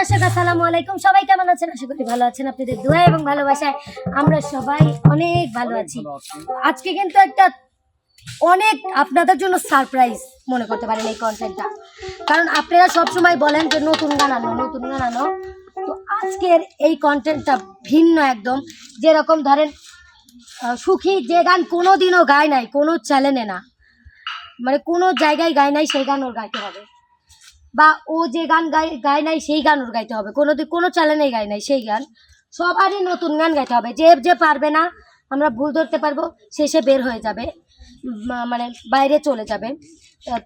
দর্শক আসসালামু আলাইকুম। সবাই কেমন আছেন? আশা করি ভালো আছেন। আপনাদের দোয়া এবং ভালোবাসায় আমরা সবাই অনেক ভালো আছি। আজকে কিন্তু একটা অনেক আপনাদের জন্য সারপ্রাইজ মনে করতে পারেন এই কন্টেন্টটা কারণ আপনারা সব সময় বলেন যে নতুন গান আনো, নতুন গান আনো। তো আজকের এই কন্টেন্টটা ভিন্ন একদম। যেরকম ধরেন সুখী যে গান কোনো দিনও গায় নাই, কোনো চ্যানেলে না। মানে কোনো জায়গায় গায় নাই, সেই গান ওর গাইতে হবে। বা ও যে গান গায় গায় নাই, সেই গান ওর গাইতে হবে। কোনো কোনো চ্যানেলে গায় নাই সেই গান। সবারই নতুন গান গাইতে হবে। যে যে পারবে না, আমরা ভুল ধরতে পারব সে সে বের হয়ে যাবে মানে বাইরে চলে যাবে।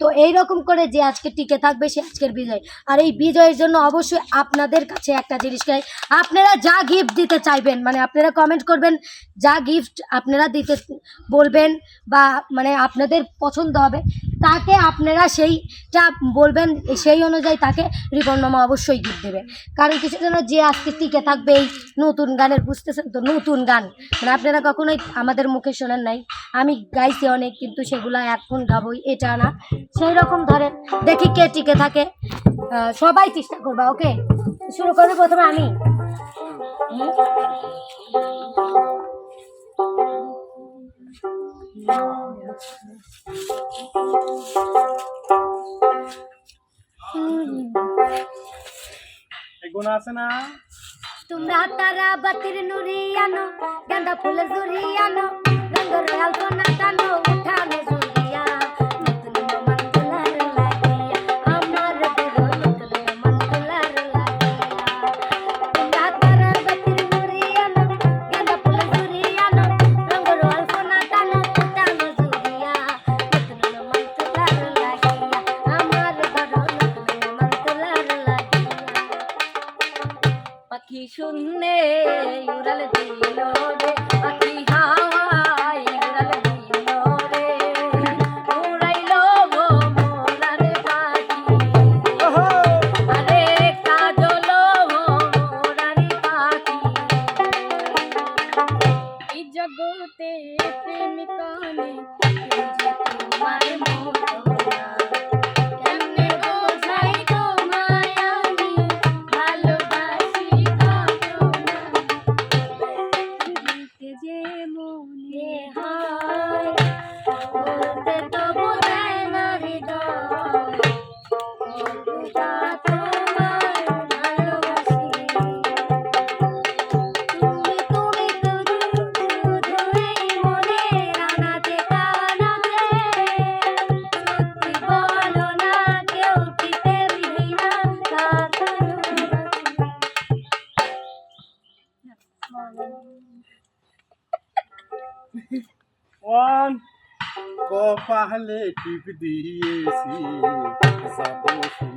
তো এই রকম করে যে আজকে টিকে থাকবে সে আজকের বিজয়। আর এই বিজয়ের জন্য অবশ্যই আপনাদের কাছে একটা জিনিস চাই আপনারা যা গিফট দিতে চাইবেন মানে আপনারা কমেন্ট করবেন, যা গিফট আপনারা দিতে বলবেন বা মানে আপনাদের পছন্দ হবে, তাকে আপনারা সেইটা বলবেন, সেই অনুযায়ী তাকে রিপন মামা অবশ্যই গিফট দেবে। কারণ কিছু জন্য যে আজকে টিকে থাকবে এই নতুন গানের, বুঝতেছেন তো, নতুন গান। মানে আপনারা কখনোই আমাদের মুখে শোনেন নাই। আমি গাইছি অনেক, কিন্তু সেগুলো এখন গাবই, এটা না। সেই রকম ধরেন দেখি কে টিকে থাকে। সবাই চেষ্টা করবা ওকে? শুরু করবে প্রথমে আমি। আছে না? তোমরা তারা বাতির নুরি আনো গাঁদা ফুলের জুড়ি আনো রঙ রয়াল সোনা টানো উঠানো पहले टिप दिए सी सबों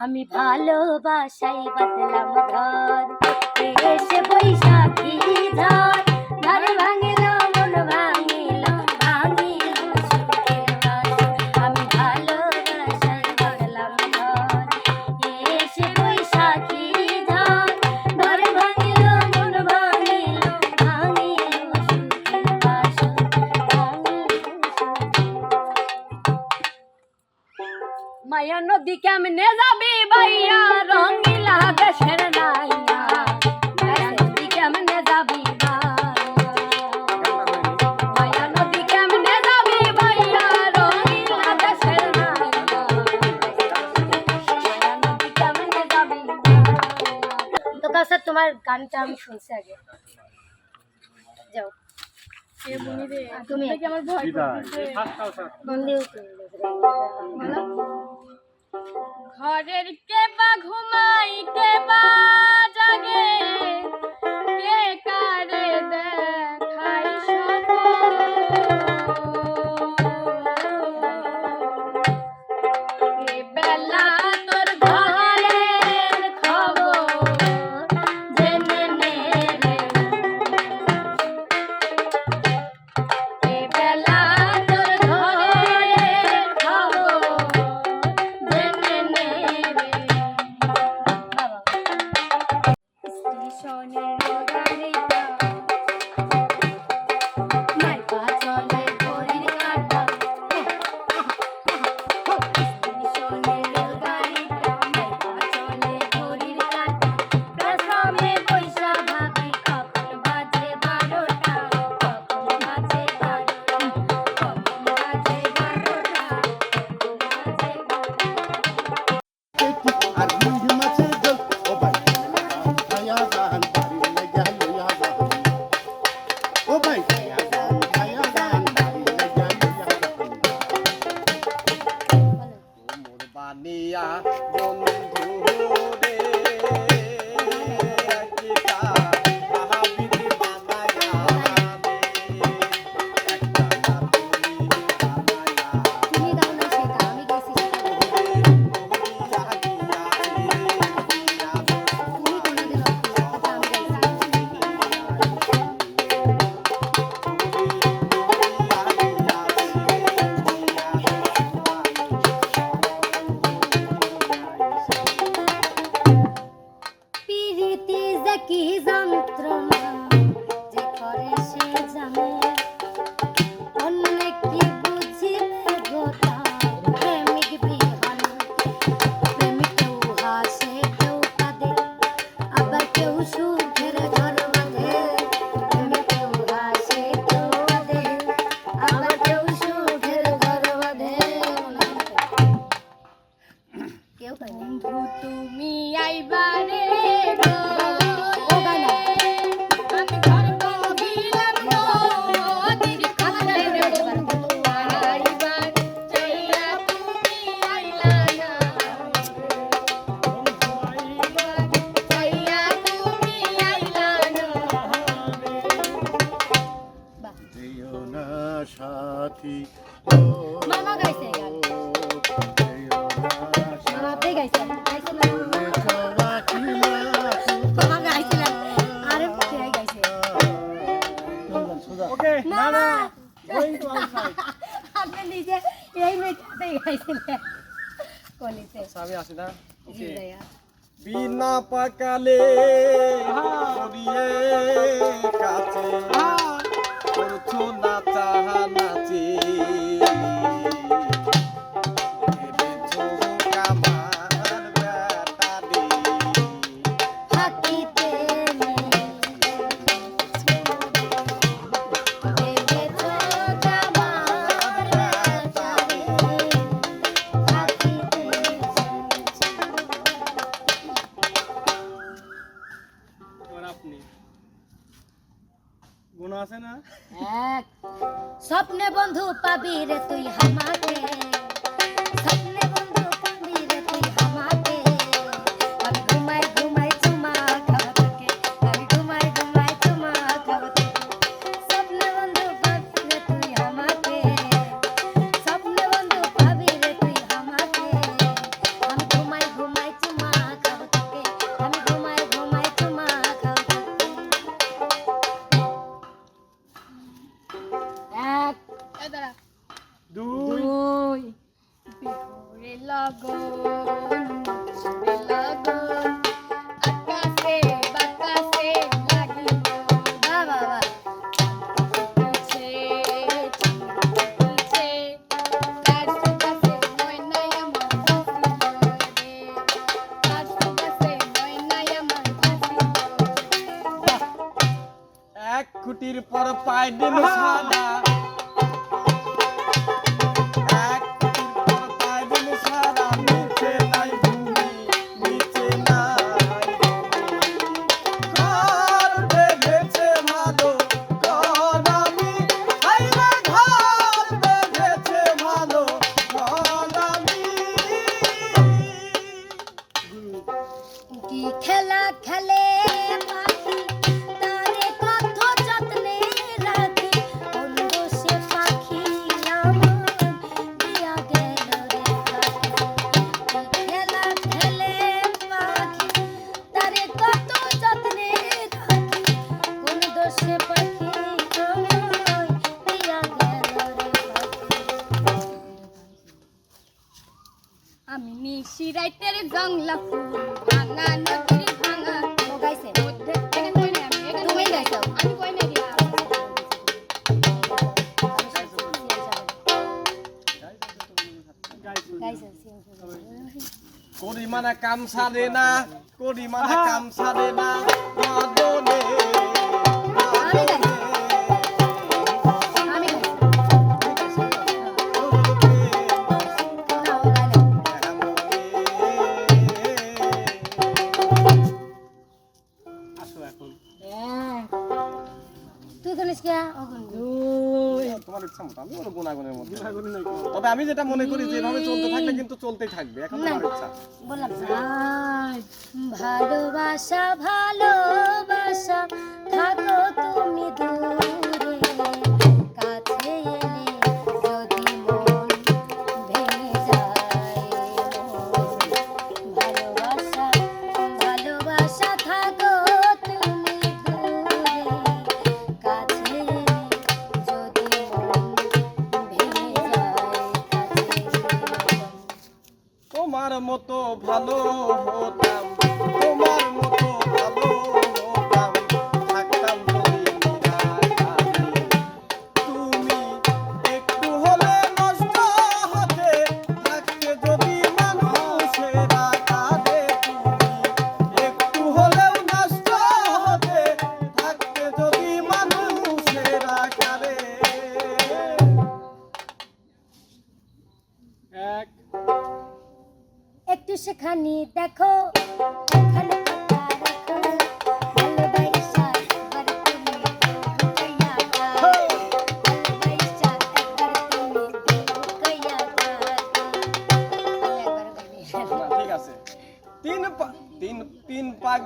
আমি ভালোবাসাই বাদলাম ঘর এসে বৈশাখী ওনার গানটা আমি শুনছি আগে। যাও। তুমি ঘরের কে বা ঘুমাই কে বা জাগে। কে কারে কলিতে। স্বামী আসে না? ওকে। বিনা পাকালে হরিয়ে কাছে। হ্যাঁ। না চাহা নাচে। গুণ আছে না? এক। স্বপ্নে বন্ধু পাবি রে তুই হামাকে ride in this Honda. করি মানে কাম সারে না করি মানে কাম সারে না মাদনে আমি ওর গুণাগুণের মধ্যে। তবে আমি যেটা মনে করি যে এভাবে চলতে থাকলে কিন্তু চলতেই থাকবে এখন না। ইচ্ছা। ভালোবাসা ভালোবাসা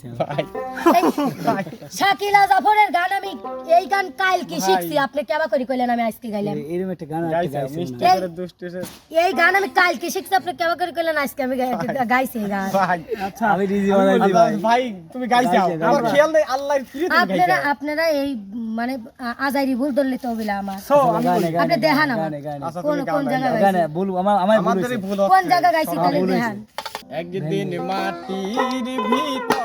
শাকিলা জাফরের গান আমি এই গান কালকে শিখছি। আপনি কেবা করে কইলেন আমি আজকে গাইলাম। এরকম একটা গান এই- গান আমি কালকে শিখছি আপনি কেবা করে কইলেন আজকে আমি গাইছি এই গান। আচ্ছা আমি রিজি বানাইছি ভাই। ভাই তুমি গাইছে আমার খেয়াল নেই আল্লাহ ফিরে তুমি আপনারা আপনারা এই মানে আজাইরি ভুল ধরলে তো বিলা আমার। সো আমি গানে বলি। গানে আপনি দেখান আমার। আচ্ছা কোন কোন গানে গাইছি বলব আমার আমার ভুল। ভুল কোন। জায়গা গাইছি তাহলে ভুল দেখান। একদিন মাটির ভিতরে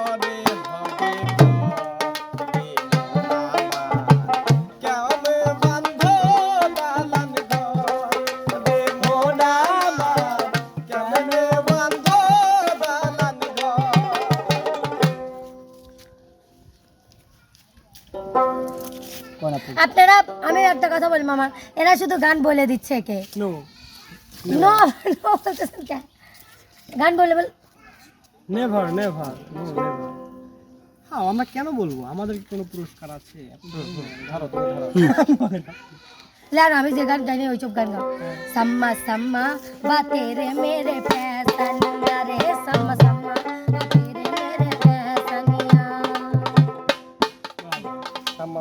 কথা বলি মামা এরা শুধু গান বলে দিচ্ছে কে নো নো নো বলতেছেন কে গান বলে বল নেভার নেভার নো নেভার হ্যাঁ আমরা কেন বলবো আমাদের কি কোনো পুরস্কার আছে ধরো তুমি ধরো यार আমি যে গান গাইনি ওই সব গান গাও सम्मा सम्मा बातें रे मेरे पैसनिया रे सम्मा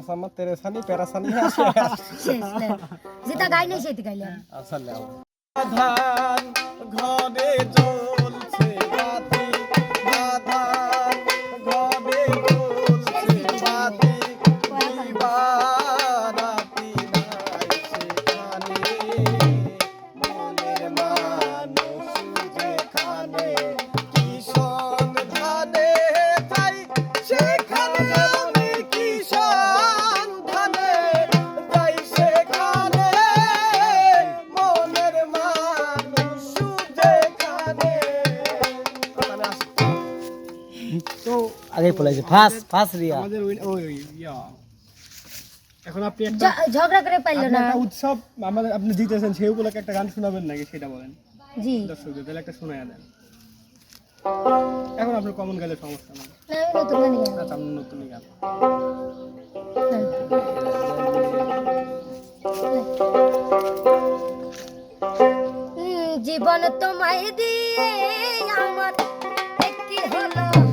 সাম্মা সাম্মা তেরে সানি পেরা সানি যেটা গাইনি সেটা গাইলে আচ্ছা ঘরে আগে পলাইছে ফার্স্ট ফার্স্ট রিয়া। আমাদের ওই ওই ওই ইয়া। এখন আপনি একটা ঝগড়া করে পাইলো না। একটা উৎসব আমাদের আপনি জিতেছেন সেই উপলক্ষে একটা গান শোনাবেন নাকি? সেটা বলেন। জি। দর্শকদের তাহলে একটা শোনায়া দেন। এখন আপনার কমন গেলে সমস্যা নেই। না আমি নতুন। আচ্ছা আপনি নতুন গান। হুম, জীবন তোমায় দিয়ে আমার একটি হলো।